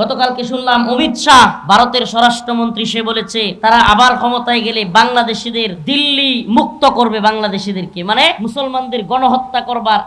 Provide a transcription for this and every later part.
গতকালকে শুনলাম অমিত শাহ, ভারতের স্বরাষ্ট্রমন্ত্রী, সে বলেছে, তারা আবার ক্ষমতায় গেলে বাংলাদেশিদের দিল্লি মুক্ত করবে বাংলাদেশিদেরকে। মানে মুসলমানদের গণহত্যা করবার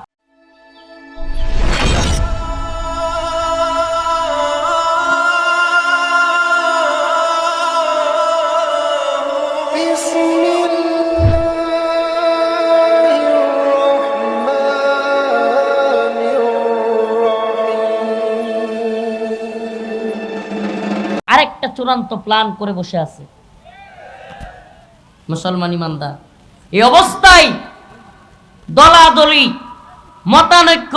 আরেকটা চূড়ান্ত প্ল্যান করে বসে আছে। মুসলমান ইমানদার, এই অবস্থায় দলাদলি, মতানৈক্য,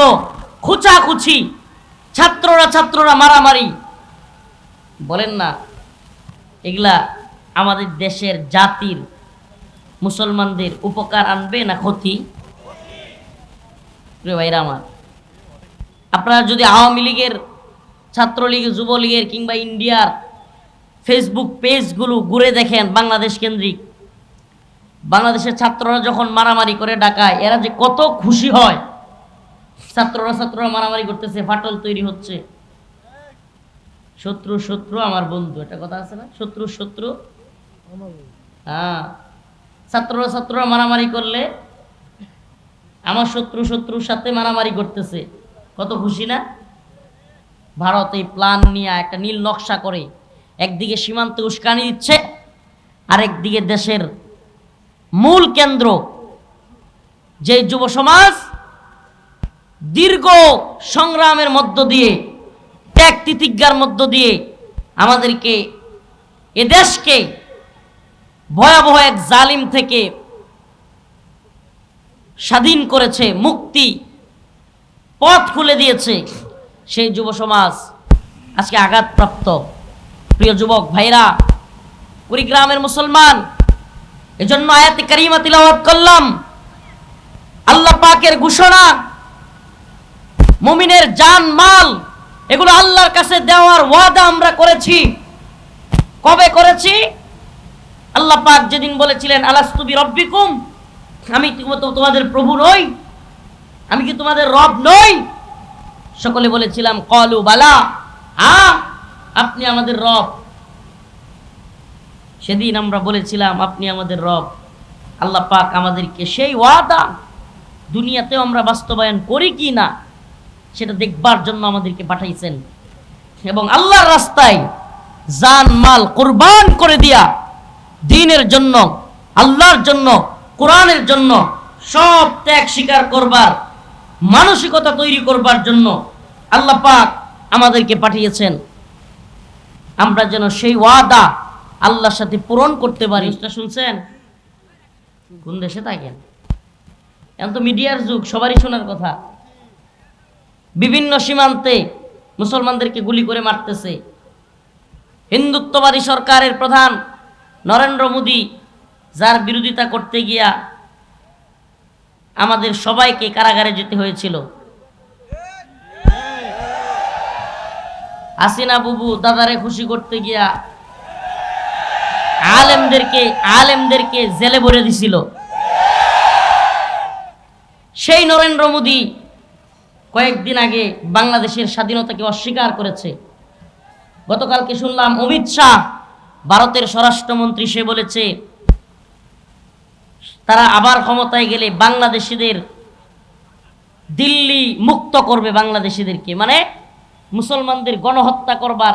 খুচাখুচি, ছাত্ররা ছাত্ররা মারামারি, বলেন না, এগুলা আমাদের দেশের জাতির মুসলমানদের উপকার আনবে না ক্ষতি? ভাইরা আমার, আপনারা যদি আওয়ামী লীগের, ছাত্রলীগ, যুবলীগের কিংবা ইন্ডিয়ার ফেসবুক পেজগুলো ঘুরে দেখেন বাংলাদেশ কেন্দ্রিক। বাংলাদেশের ছাত্ররা যখন মারামারি করে ডাকায় এরা যে কত খুশি হয়। ছাত্ররা ছাত্ররা মারামারি করতেছে, ফাটল তৈরি হচ্ছে। শত্রু শত্রু আমার বন্ধু এটা কথা আছে না? শত্রু শত্রু। হ্যাঁ। ছাত্ররা ছাত্ররা মারামারি করলে আমার শত্রু শত্রুর সাথে মারামারি করতেছে। কত খুশি না? ভারত এই প্ল্যান নিয়ে একটা নীল নকশা করে একদিকে সীমান্তে উস্কানি দিচ্ছে, আরেকদিকে দেশের মূল কেন্দ্র যে যুব সমাজ দীর্ঘ সংগ্রামের মধ্য দিয়ে, ত্যাগ তিতিজ্ঞার মধ্য দিয়ে আমাদেরকে এ দেশকে ভয়াবহ এক জালিম থেকে স্বাধীন করেছে, মুক্তি পথ খুলে দিয়েছে সেই যুব সমাজ আজকে আঘাতপ্রাপ্ত। প্রিয় যুবক ভাইরা, কুড়িগ্রামের মুসলমান, এজন্য আয়াতি কারিমা তিলাওয়াত করলাম। আল্লাহ পাকের ঘোষণা, মুমিনের জান, মাল, এগুলো আল্লাহর কাছে দেওয়ার ওয়াদা আমরা করেছি। কবে করেছি? আল্লাহ পাক যেদিন বলেছিলেন আলাস্তুবি রব্বিকুম আমি তোমাদের প্রভু নই, আমি কি তোমাদের রব নই? সকলে বলেছিলাম, কলু বালা আ আপনি আমাদের রব। সেদিন আমরা বলেছিলাম, আপনি আমাদের রব। আল্লাহ পাক আমাদেরকে সেই ওয়াদা দুনিয়াতেও আমরা বাস্তবায়ন করি কি না, সেটা দেখবার জন্য আমাদেরকে পাঠাইছেন। এবং আল্লাহর রাস্তায় জান, মাল, কোরবান করে দিয়া দিনের জন্য, আল্লাহর জন্য, কোরআনের জন্য সব ত্যাগ স্বীকার করবার, মানসিকতা তৈরি করবার জন্য আল্লাহ পাক আমাদেরকে পাঠিয়েছেন। আমরা যেন সেই ওয়াদা আল্লাহর সাথে পূরণ করতে পারি। শুনছেন? কোন দেশে থাকেন? এখন তো মিডিয়ার যুগ সবারই শোনার কথা। বিভিন্ন সীমান্তে মুসলমানদেরকে গুলি করে মারতেছে। হিন্দুত্ববাদী সরকারের প্রধান নরেন্দ্র মোদী যার বিরোধিতা করতে গিয়া আমাদের সবাইকে কারাগারে যেতে হয়েছিল। হাসিনা বুবু দাদারে খুশি করতে গিয়া আলেমদেরকে আলেমদেরকে জেলে ভরে দিছিল। সেই নরেন্দ্র মোদী কয়েকদিন আগে বাংলাদেশের স্বাধীনতাকে অস্বীকার করেছে। গতকালকে শুনলাম অমিত শাহ, ভারতের স্বরাষ্ট্রমন্ত্রী, সে বলেছে, তারা আবার ক্ষমতায় গেলে বাংলাদেশিদের দিল্লি মুক্ত করবে বাংলাদেশিদেরকে। মানে মুসলমানদের গণহত্যা করবার